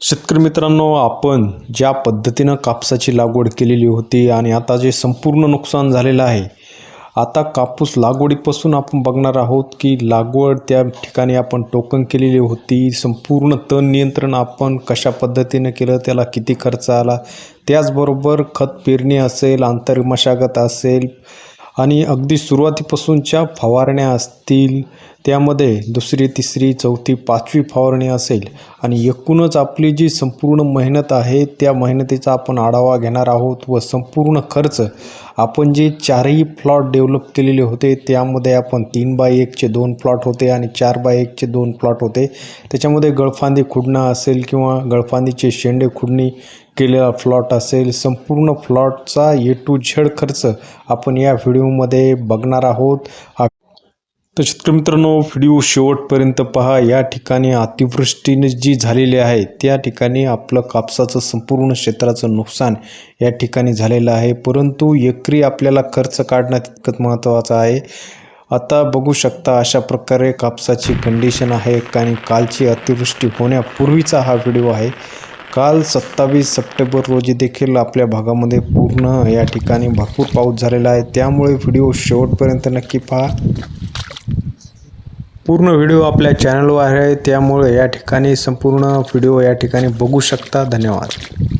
शेतकरी मित्रांनो आपण ज्या पद्धतीनं कापसाची लागवड केलेली होती आणि आता जे संपूर्ण नुकसान झालेलं आहे आता कापूस लागवडीपासून आपण बघणार आहोत की लागवड त्या ठिकाणी आपण टोकन केलेली होती संपूर्ण तण नियंत्रण आपण कशा पद्धतीनं केलं त्याला किती खर्च आला त्याचबरोबर खत पेरणी असेल आंतरमशागत असेल आणि अगदी सुरुवातीपासूनच्या फवारण्या असतील त्यामध्ये दुसरी तिसरी चौथी पाचवी फवारणी असेल आणि एकूणच आपली जी संपूर्ण मेहनत आहे त्या मेहनतीचा आपण आढावा घेणार आहोत व संपूर्ण खर्च आपण जे चारही प्लॉट डेव्हलप केलेले होते त्यामध्ये आपण तीन बाय एकचे दोन प्लॉट होते आणि चार बाय एकचे दोन प्लॉट होते. त्याच्यामध्ये गळफांदी खुडणं असेल किंवा गळफांदीचे शेंडे खुडणी केलेला प्लॉट असेल संपूर्ण प्लॉटचा ए टू झेड खर्च आपण या व्हिडिओमध्ये बघणार आहोत. हा तर शेतकरी मित्रांनो व्हिडिओ शेवटपर्यंत पहा. या ठिकाणी अतिवृष्टीने जी झालेली आहे त्या ठिकाणी आपलं कापसाचं संपूर्ण क्षेत्राचं नुकसान या ठिकाणी झालेलं आहे. परंतु एकरी आपल्याला खर्च काढणं तितकंच महत्त्वाचं आहे. आता बघू शकता अशा प्रकारे कापसाची कंडिशन आहे आणि कालची अतिवृष्टी होण्यापूर्वीचा हा व्हिडिओ आहे. काल सत्तावीस सप्टेंबर रोजी देखील आपल्या भागामध्ये पूर्ण या ठिकाणी भरपूर पाऊस झालेला आहे. त्यामुळे व्हिडिओ शेवटपर्यंत नक्की पहा. पूर्ण व्हिडिओ आपल्या चॅनलवर आहे त्यामुळे या ठिकाणी संपूर्ण व्हिडिओ या ठिकाणी बघू शकता. धन्यवाद.